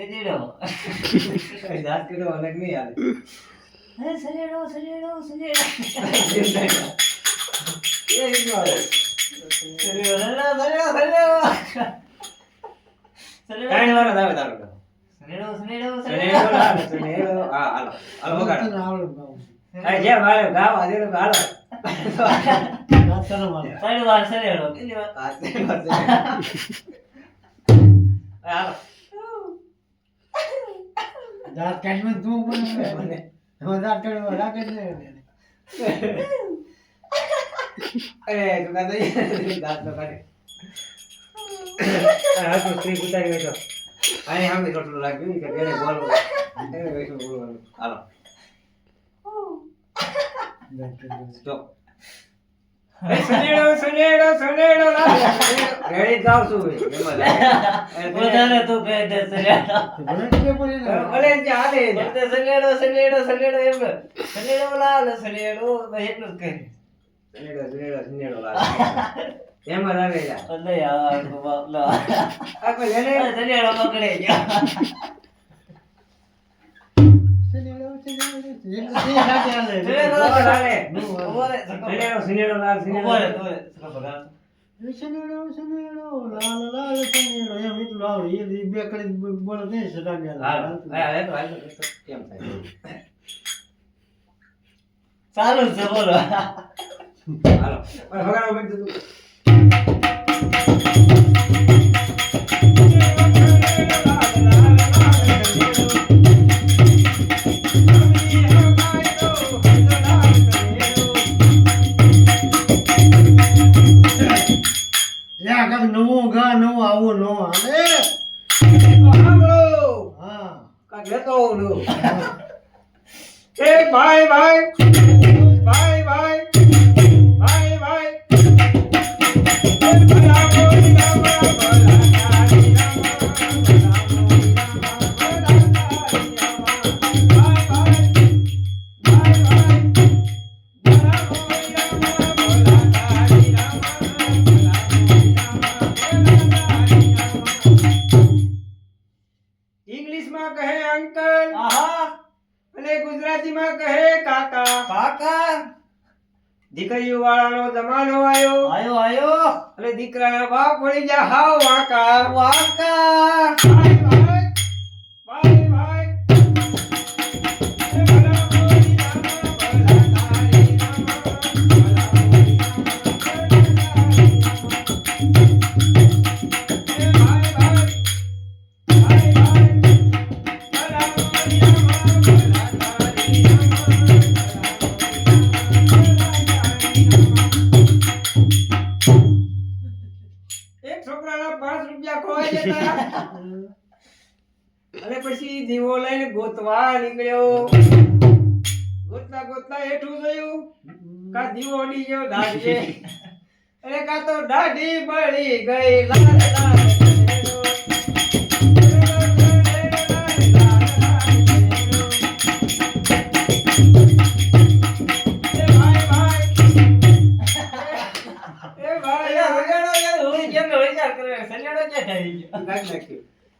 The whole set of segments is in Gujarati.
ગધેડો દાંત કરો અલગ નહીં હાલે હે સરેડો સરેડો સરેડો એ રીતનું હાલે. સરેડો સરેડો સરેડો ત્રણ વાર જ આવે તારો સરેડો સરેડો સરેડો સરેડો. હા, હાલો. હાલો, વગાડો. હા, જેમ હાલે, ગાવા દે તો હાલો. ત્રણ વાર સરેડો કેટલી વાર હા, ત્રણ વાર સનેડો. હા, હાલો. મને. અરે, તું કાં દઈ. દાંત તો કાઢે. આ હાથમાં સ્ત્રી ઉતારી બેઠો. આને સામે થોડું લાગ્યું કે તેને બોલવું. એને બેઠું બોલવાનું. હાલો, સનેડો, સનેડો, સનેડો. રેડી જ ગાવ છું. પોતાને તું કહે દે સલેડો ભલે જે હાલે એ જ. પોતે સલેડો સલેડો સલેડો એમ. સલેડો લાલ સલેડો એટલું જ કહે. સનેડો, સનેડો, સનેડો લાગે. એમાં જા. અલે યાર. બાપલા. આ કોઈ એને સલેડો પકડે ગયા સનેડો સિનેડો ઊભો રે, સરખો પકડ. શનેડો લાલ લાલ સરખો પકડ. હાલો. હા, એ તો હાલો. એ તો કેમ થાય? ચાલુ છે બોલો હાલો. નવું ગા નવો આવું નો હાલે હા. લેતો આવું એ ભાઈ ભાઈ! અને ગુજરાતીમાં કહે કાકા. કાકા. દીકરીઓ વાળાનો જમાનો આવ્યો આવ્યો આવ્યો એટલે દીકરાના બાપ વળી જા હાવ વાકા. વાકા. અને પછી દીવો લઈને ગોતવા નીકળ્યો ગોતતા ગોતતા હેઠું થયું કા દીવો ની ગયો દાઢીએ અરે કા તો દાઢી બળી ગઈ લાલ લાલ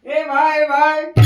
એ ભાઈ ભાઈ